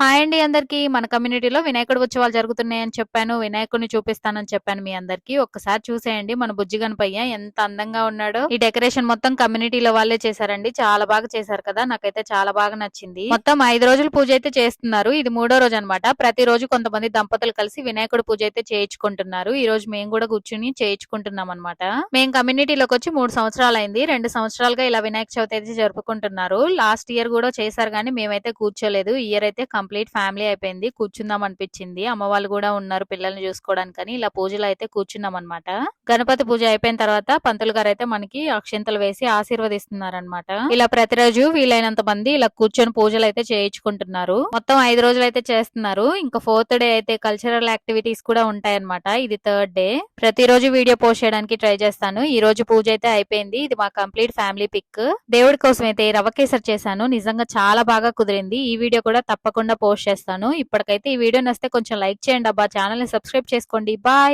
Hi అండి అందరికి. మన కమ్యూనిటీలో వినాయకుడు ఉత్సవాలు జరుగుతున్నాయని చెప్పాను. వినాయకుడిని చూపిస్తానని చెప్పాను మీ అందరికి. ఒక్కసారి చూసేయండి. మన బుజ్జి గణపయ్య ఎంత అందంగా ఉన్నాడో. ఈ డెకరేషన్ మొత్తం కమ్యూనిటీలో వాళ్ళే చేశారండి. చాలా బాగా చేశారు కదా. నాకైతే చాలా బాగా నచ్చింది. మొత్తం ఐదు రోజులు పూజ అయితే చేస్తున్నారు. ఇది మూడో రోజు అనమాట ప్రతి రోజు కొంతమంది దంపతులు కలిసి వినాయకుడు పూజ అయితే చేయించుకుంటున్నారు. ఈ రోజు మేము కూడా కూర్చుని చేయించుకుంటున్నాం అనమాట మేము కమ్యూనిటీలోకి వచ్చి మూడు సంవత్సరాలు అయింది. రెండు సంవత్సరాలుగా ఇలా వినాయక చవితి అయితే జరుపుకుంటున్నారు. లాస్ట్ ఇయర్ కూడా చేశారు కానీ మేమైతే కూర్చోలేదు. ఇయర్ అయితే కంప్లీట్ ఫ్యామిలీ అయిపోయింది. కూర్చుందాం అనిపించింది. అమ్మ వాళ్ళు కూడా ఉన్నారు పిల్లల్ని చూసుకోవడానికని. ఇలా పూజలు అయితే కూర్చున్నాం అనమాట గణపతి పూజ అయిపోయిన తర్వాత పంతులు గారు అయితే మనకి అక్షింతలు వేసి ఆశీర్వదిస్తున్నారు అనమాట ఇలా ప్రతిరోజు వీలైనంత మంది ఇలా కూర్చొని పూజలు అయితే చేయించుకుంటున్నారు. మొత్తం ఐదు రోజులు అయితే చేస్తున్నారు. ఇంకా ఫోర్త్ డే అయితే కల్చరల్ యాక్టివిటీస్ కూడా ఉంటాయన్నమాట. ఇది థర్డ్ డే. ప్రతిరోజు వీడియో పోస్ట్ చేయడానికి ట్రై చేస్తాను. ఈ రోజు పూజ అయితే అయిపోయింది. ఇది మా కంప్లీట్ ఫ్యామిలీ పిక్. దేవుడి కోసం అయితే రవ కేసరి చేశాను. నిజంగా చాలా బాగా కుదిరింది. ఈ వీడియో కూడా తప్పకుండా పోస్ట్ చేస్తాను. ఇప్పటికైతే ఈ వీడియో నస్తే కొంచెం లైక్ చేయండి అబ్బా. ఛానల్ని సబ్స్క్రైబ్ చేసుకోండి. బాయ్.